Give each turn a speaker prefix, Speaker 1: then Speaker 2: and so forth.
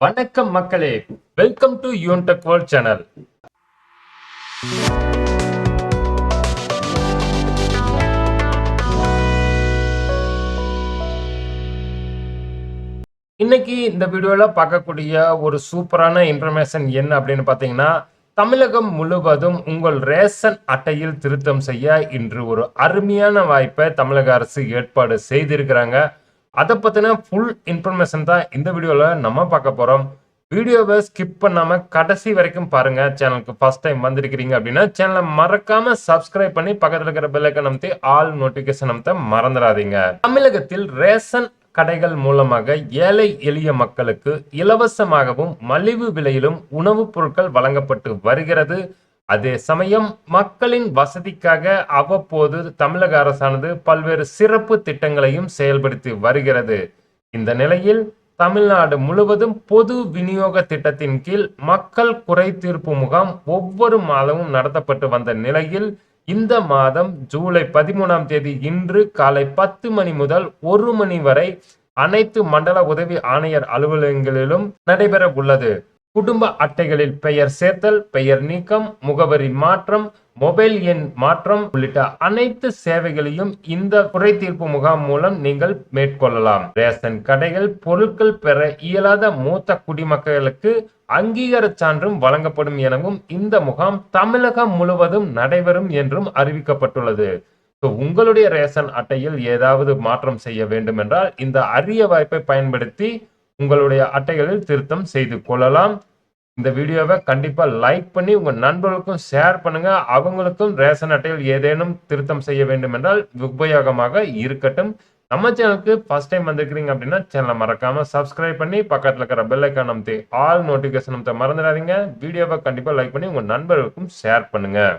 Speaker 1: வணக்கம் மக்களே. Welcome to யூன்டெக் world channel இன்னைக்கு இந்த வீடியோவில் பார்க்கக்கூடிய ஒரு சூப்பரான இன்ஃபர்மேஷன் என்ன அப்படின்னு பார்த்தீங்கன்னா தமிழகம் முழுவதும் உங்கள் ரேஷன் அட்டையில் திருத்தம் செய்ய இன்று ஒரு அருமையான வாய்ப்பை தமிழக அரசு ஏற்பாடு செய்திருக்கிறாங்க. அதை பற்றின ஃபுல் இன்ஃபர்மேஷன் தான் இந்த வீடியோவில் நம்ம பார்க்க போகிறோம் வீடியோவை ஸ்கிப் பண்ணாமல் கடைசி வரைக்கும் பாருங்க. சேனலுக்கு ஃபர்ஸ்ட் டைம் வந்திருக்கிறீங்க அப்படின்னா சேனலை மறக்காமல் சப்ஸ்கிரைப் பண்ணி பக்கத்தில் இருக்கிற பெல்லைக்கன் அமைத்து ஆல் நோட்டிஃபிகேஷன் அமைத்த மறந்துடாதீங்க. தமிழகத்தில் ரேஷன் கடைகள் மூலமாக ஏழை எளிய மக்களுக்கு இலவசமாகவும் மலிவு விலையிலும் உணவுப் பொருட்கள் வழங்கப்பட்டு வருகிறது. அதே சமயம் மக்களின் வசதிக்காக அவ்வப்போது தமிழக அரசானது பல்வேறு சிறப்பு திட்டங்களையும் செயல்படுத்தி வருகிறது. இந்த நிலையில் தமிழ்நாடு முழுவதும் பொது விநியோக திட்டத்தின் கீழ் மக்கள் குறை தீர்ப்பு முகாம் ஒவ்வொரு மாதமும் நடத்தப்பட்டு வந்த நிலையில் இந்த மாதம் ஜூலை பதிமூணாம் தேதி இன்று காலை பத்து மணி முதல் ஒரு மணி வரை அனைத்து மண்டல உதவி ஆணையர் அலுவலகங்களிலும் நடைபெற உள்ளது குடும்ப அட்டைகளில் பெயர் சேர்த்தல் பெயர் நீக்கம் முகவரி மாற்றம் மொபைல் எண் மாற்றம் உள்ளிட்ட அனைத்து சேவைகளையும் இந்த குறை தீர்ப்பு முகாம் மூலம் நீங்கள் மேற்கொள்ளலாம். ரேஷன் கடைகள் பொருட்கள் பெற இயலாத மூத்த குடிமக்களுக்கு அங்கீகார சான்றும் வழங்கப்படும் எனவும் இந்த முகாம் தமிழகம் முழுவதும் நடைபெறும் என்றும் அறிவிக்கப்பட்டுள்ளது. உங்களுடைய ரேஷன் அட்டையில் ஏதாவது மாற்றம் செய்ய வேண்டும் என்றால் இந்த அரிய வாய்ப்பை பயன்படுத்தி உங்களுடைய அட்டைகளில் திருத்தம் செய்து கொள்ளலாம். இந்த வீடியோவை கண்டிப்பாக லைக் பண்ணி உங்கள் நண்பர்களுக்கும் ஷேர் பண்ணுங்கள் அவங்களுக்கும் ரேஷன் அட்டையில் ஏதேனும் திருத்தம் செய்ய வேண்டும் என்றால் உபயோகமாக இருக்கட்டும். நம்ம சேனலுக்கு ஃபர்ஸ்ட் டைம் வந்திருக்கிறீங்க அப்படின்னா சேனலை மறக்காமல் சப்ஸ்கிரைப் பண்ணி பக்கத்தில் இருக்கிற பெல் ஐக்கான் அமைத்து ஆல் நோட்டிஃபிகேஷன் அமைத்த மறந்துடாதீங்க. வீடியோவை கண்டிப்பாக லைக் பண்ணி உங்கள் நண்பர்களுக்கும் ஷேர் பண்ணுங்கள்